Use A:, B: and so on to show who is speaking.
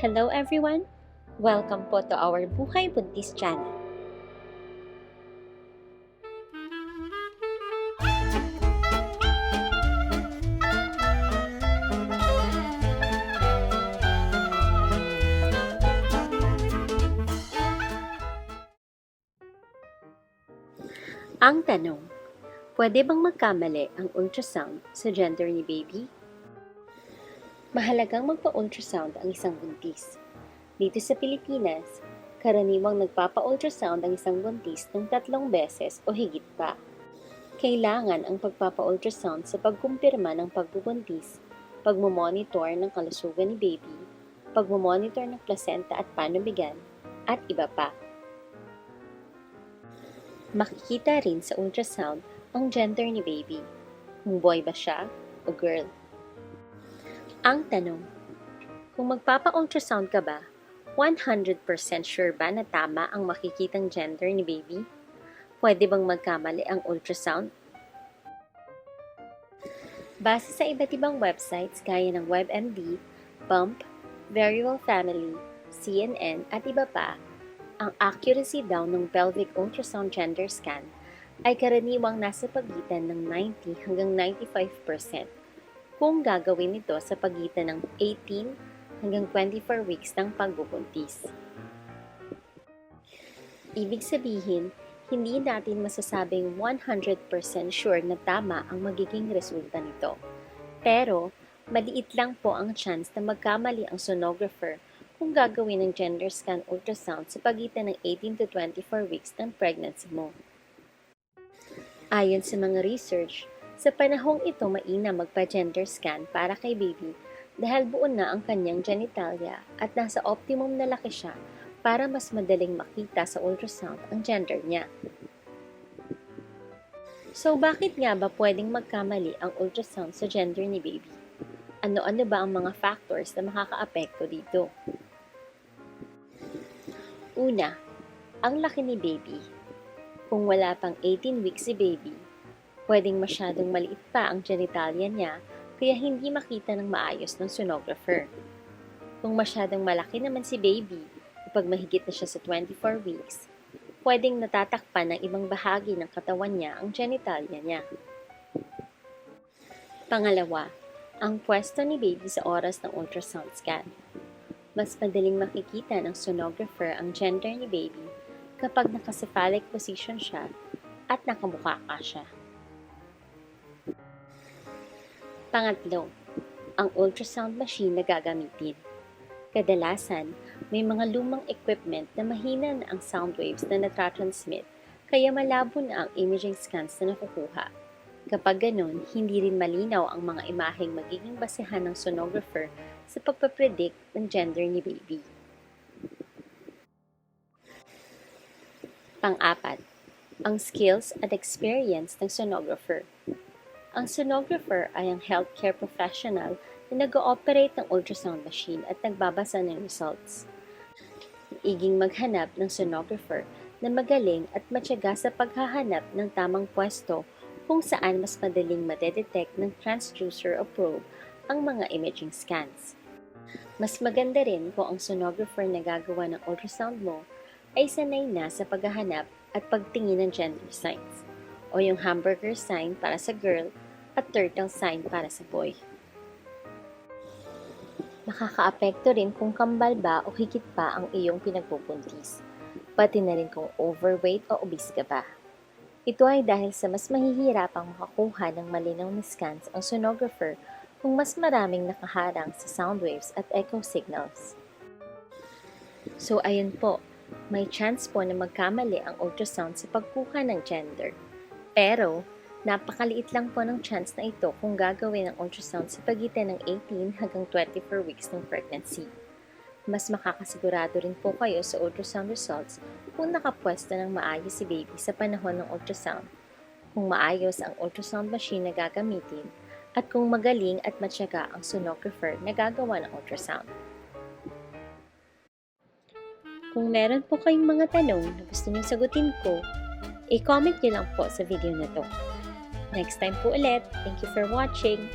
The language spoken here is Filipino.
A: Hello everyone! Welcome po to our Buhay Buntis channel. Ang tanong, pwede bang magkamali ang ultrasound sa gender ni baby? Mahalagang magpa-ultrasound ang isang buntis. Dito sa Pilipinas, karaniwang nagpapa-ultrasound ang isang buntis ng tatlong beses o higit pa. Kailangan ang pagpapa-ultrasound sa pagkumpirma ng pagbubuntis, pagmumonitor ng kalusugan ni baby, pagmumonitor ng placenta at panubigan, at iba pa. Makikita rin sa ultrasound ang gender ni baby, kung boy ba siya o girl. Ang tanong, kung magpapa-ultrasound ka ba, 100% sure ba na tama ang makikitang gender ni baby? Pwede bang magkamali ang ultrasound? Base sa iba't ibang websites gaya ng WebMD, Bump, Verywill Family, CNN at iba pa, ang accuracy daw ng pelvic ultrasound gender scan ay karaniwang nasa pagitan ng 90 hanggang 95% kung gagawin ito sa pagitan ng 18 hanggang 24 weeks ng pagbubuntis. Ibig sabihin, hindi natin masasabing 100% sure na tama ang magiging resulta nito. Pero, maliit lang po ang chance na magkamali ang sonographer kung gagawin ng gender scan ultrasound sa pagitan ng 18 to 24 weeks ng pregnancy mo. Ayon sa mga research, sa panahong ito mainam magpa-gender scan para kay baby dahil buo na ang kanyang genitalia at nasa optimum na laki siya para mas madaling makita sa ultrasound ang gender niya. So bakit nga ba pwedeng magkamali ang ultrasound sa gender ni baby? Ano-ano ba ang mga factors na makakaapekto dito? Una, ang laki ni baby. Kung wala pang 18 weeks si baby, pwedeng masyadong maliit pa ang genitalia niya kaya hindi makita ng maayos ng sonographer. Kung masyadong malaki naman si baby, kapag mahigit na siya sa 24 weeks, pwedeng natatakpan ng ibang bahagi ng katawan niya ang genitalia niya. Pangalawa, ang pwesto ni baby sa oras ng ultrasound scan. Mas madaling makikita ng sonographer ang gender ni baby kapag nakacephalic position siya at nakabuka ka siya. Pangatlo, ang ultrasound machine na gagamitin. Kadalasan, may mga lumang equipment na mahina na ang sound waves na natatransmit kaya malabo na ang imaging scans na nakukuha. Kapag ganun, hindi rin malinaw ang mga imaheng magiging basehan ng sonographer sa pagpapredict ng gender ni baby. Pang-apat, ang skills at experience ng sonographer. Ang sonographer ay ang healthcare professional na nag-ooperate ng ultrasound machine at nagbabasa ng results. Iging maghanap ng sonographer na magaling at matyaga sa paghahanap ng tamang pwesto kung saan mas madaling madedetect ng transducer o probe ang mga imaging scans. Mas maganda rin kung ang sonographer na gagawa ng ultrasound mo ay sanay na sa paghahanap at pagtingin ng gender signs o yung hamburger sign para sa girl at turtle sign para sa boy. Nakakaapekto rin kung kambal ba o higit pa ang iyong pinagpupuntis, pati na rin kung overweight o obese ka ba. Ito ay dahil sa mas mahihirapang makakuha ng malinaw na scans ang sonographer kung mas maraming nakaharang sa sound waves at echo signals. So ayun po, may chance po na magkamali ang ultrasound sa pagkuha ng gender. Pero, napakaliit lang po ng chance na ito kung gagawin ang ultrasound sa pagitan ng 18 hanggang 24 weeks ng pregnancy. Mas makakasigurado rin po kayo sa ultrasound results kung nakapwesto ng maayos si baby sa panahon ng ultrasound, kung maayos ang ultrasound machine na gagamitin, at kung magaling at matyaga ang sonographer na gagawa ng ultrasound. Kung meron po kayong mga tanong na gusto niyong sagutin ko, i-comment niyo lang po sa video na to. Next time po ulit. Thank you for watching.